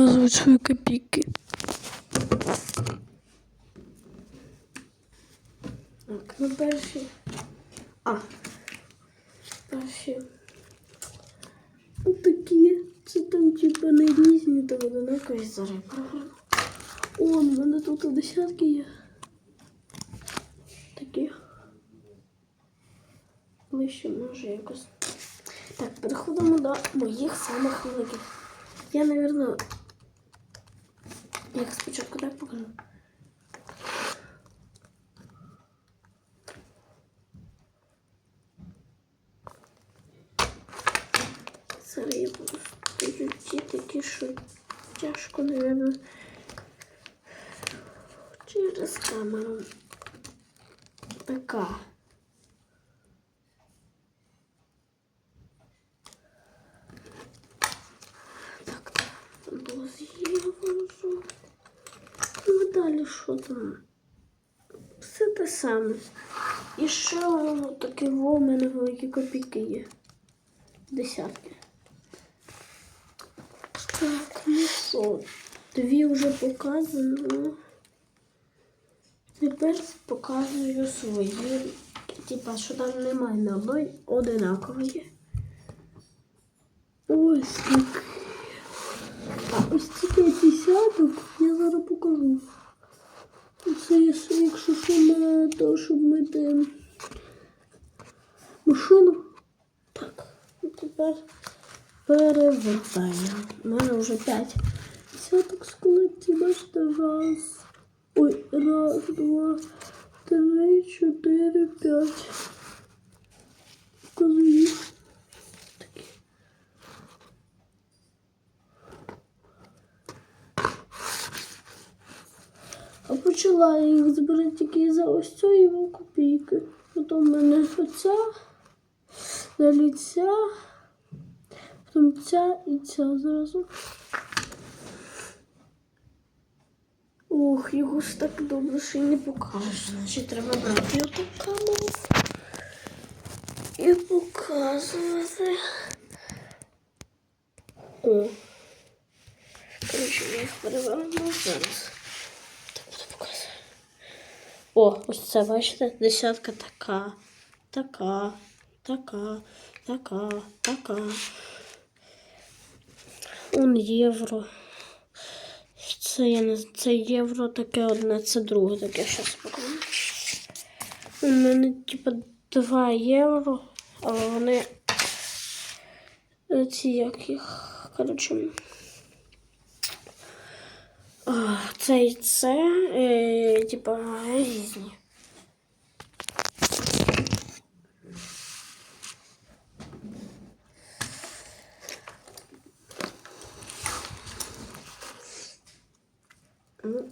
показувати свої копійки. Так, ну перші. А. Перші. Отакі. Це там типа не різні, там одинакові зараз. О, у мене тут десятки є. Такі. Ближче може якось. Так, переходимо до моїх самих великих. Я, напевно, як спочатку так покажу. Зараз я буду ті такі, що тяжко, напевно, через камеру. Така. Так, там було з'євро. Далі що там? Все те саме. І ще воно таке во, мене великі копійки є. Десятки. Так, ну що, дві вже показано. Тепер показую свої. Типа, що там немає на одної одинакової. Ось так. А ось тільки десяток я зараз покажу. Це якщо що на то, щоб мити машину. Так, і тепер перевертаємо. У мене вже п'ять десяток з. Бачите, раз. Ой, раз, два, три, чотири, п'ять. Показую. Такі. А почала їх збирати тільки за ось цієї копійки. Потім в мене оця, далі ця, потім ця і ця зразу. Ох, його ж так добре, що й не покажеш. Значить, треба брати оту камеру і показувати. О. Коротше, я їх переверну зараз. О, ось це, бачите, десятка така, така, така, така, така. Он євро. Це я не з- це євро таке одне, це друге таке щас покажу. У мене типа 2 євро, але вони е, ці як їх, коротше. а, Це і це, е, типа, різні. Ну,